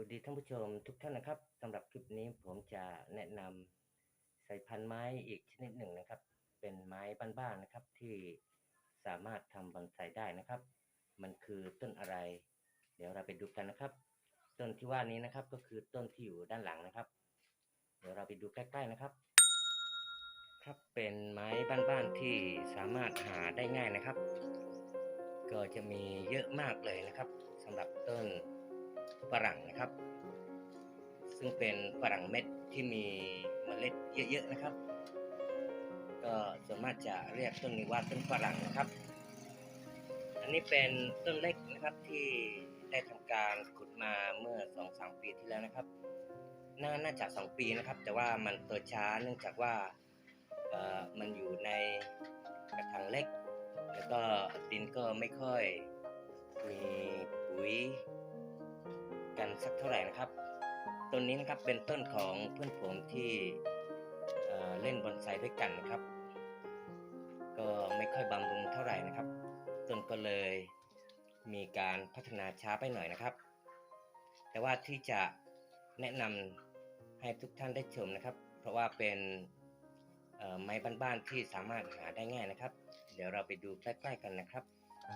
วัสดีท่านผู้ชมทุกท่านนะครับสำหรับคลิปนี้ผมจะแนะนำสายพันธุ์ไม้อีกชนิดหนึ่งนะครับ เป็นไม้บ้านๆนะครับที่สามารถทำบอนไซได้นะครับ มันคือต้นอะไร เดี๋ยวเราไปดูกันนะครับ ต้นที่ว่านี้นะครับก็คือต้นที่อยู่ด้านหลังนะครับ เดี๋ยวเราไปดูใกล้ ๆนะครับ ครับเป็นไม้บ้านๆที่สามารถหาได้ง่ายนะครับ ก็จะมีเยอะมากเลยนะครับสำหรับต้น ฝรั่งนะครับ ซึ่งเป็นฝรั่งเม็ดที่มีเมล็ดเยอะๆนะครับ ก็ส่วนมากจะเรียกต้นนี้ว่าต้นฝรั่งนะครับ อันนี้เป็นต้นเล็กนะครับที่ได้ทำการขุดมาเมื่อสองสามปีที่แล้วนะครับน่าน่าจะสองปีนะครับ แต่ว่ามันโตช้าเนื่องจากว่าเอ่อมันอยู่ในกระถางเล็ก แล้วก็ดินก็ไม่ค่อยมีปุ๋ย สักเท่าไหร่นะครับ ต้นนี้นะครับเป็นต้นของเพื่อนผมที่เเล่นบอนไซด้วยกันนะครับ ก็ไม่ค่อยบำรุงเท่าไหร่นะครับ ต้นก็เลยมีการพัฒนาช้าไปหน่อยนะครับ แต่ว่าที่จะแนะนำให้ทุกท่านได้ชมนะครับ เพราะว่าเป็นไม้บ้านๆที่สามารถหาได้ง่ายนะครับ เดี๋ยวเราไปดูใกล้ๆกันนะครับเอ่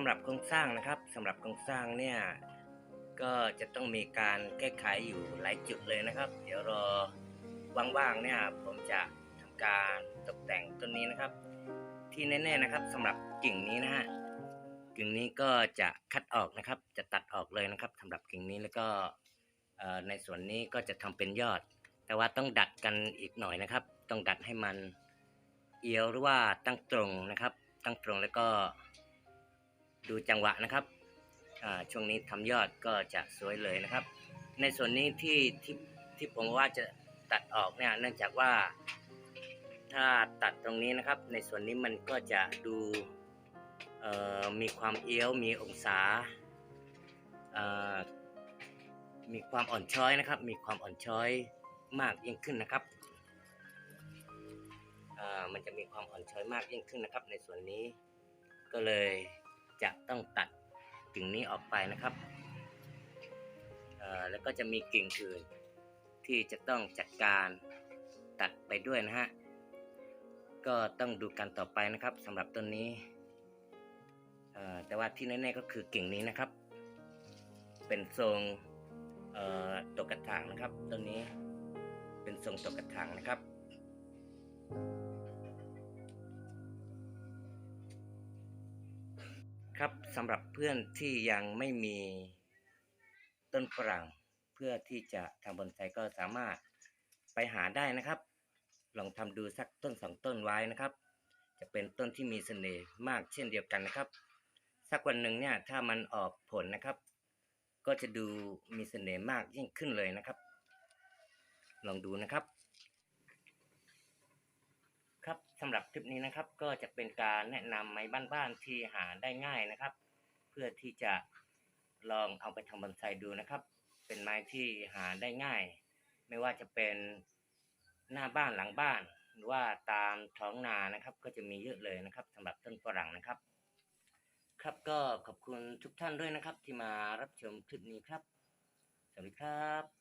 สำหรับโครงสร้างนะครับสำหรับโครงสร้างเนี่ยก็จะต้องมีการแก้ไขอยู่หลายจุดเลยนะครับ เดี๋ยวรอว่างๆเนี่ยผมจะทำการตกแต่งต้นนี้นะครับ ที่แน่ๆนะครับสำหรับกิ่งนี้นะฮะกิ่งนี้ก็จะคัดออกนะครับ จะตัดออกเลยนะครับสำหรับกิ่งนี้แล้วก็ในส่วนนี้ก็จะทำเป็นยอด แต่ว่าต้องดัดกันอีกหน่อยนะครับ ต้องดัดให้มันเอียวหรือว่าตั้งตรงนะครับ ตั้งตรงแล้วก็ ดูจังหวะนะครับอ่าช่วงนี้ทำยอดก็จะสวยเลยนะครับ ในส่วนนี้ที่ที่ที่ผมว่าจะตัดออกเนี่ยเนื่องจากว่าถ้าตัดตรงนี้นะครับ ในส่วนนี้มันก็จะดูเอ่อมีความเอี้ยวมีองศาอ่อมีความอ่อนช้อยนะครับ มีความอ่อนช้อยมากยิ่งขึ้นนะครับอ่ามันจะมีความอ่อนช้อยมากยิ่งขึ้นนะครับ ในส่วนนี้ก็เลย จะต้องตัดกิ่งนี้ออกไปนะครับเอ่อแล้วก็จะมีกิ่งอื่นที่จะต้องจัดการตัดไปด้วยนะฮะ ก็ต้องดูกันต่อไปนะครับสำหรับต้นนี้เอ่อแต่ว่าที่แน่ๆก็คือกิ่งนี้นะครับ เป็นทรงเอ่อตกกระถางนะครับต้นนี้เป็นทรงตกกระถางนะครับ ครับสำหรับเพื่อนที่ยังไม่มีต้นฝรั่ง เพื่อที่จะทำบอนไซก็สามารถไปหาได้นะครับ ลองทำดูสักต้นสองต้นไว้นะครับ จะเป็นต้นที่มีเสน่ห์มากเช่นเดียวกันนะครับ สักวันหนึ่งเนี่ยถ้ามันออกผลนะครับ ก็จะดูมีเสน่ห์มากยิ่งขึ้นเลยนะครับ ลองดูนะครับ ครับสำหรับคลิปนี้นะครับก็จะเป็นการแนะนำไม้บ้านๆที่หาได้ง่ายนะครับ เพื่อที่จะลองเอาไปทำบอนไซดูนะครับ เป็นไม้ที่หาได้ง่าย ไม่ว่าจะเป็นหน้าบ้านหลังบ้าน หรือว่าตามท้องนานะครับ ก็จะมีเยอะเลยนะครับสำหรับต้นฝรั่งนะครับ ครับก็ขอบคุณทุกท่านด้วยนะครับ ที่มารับชมคลิปนี้ครับสวัสดีครับ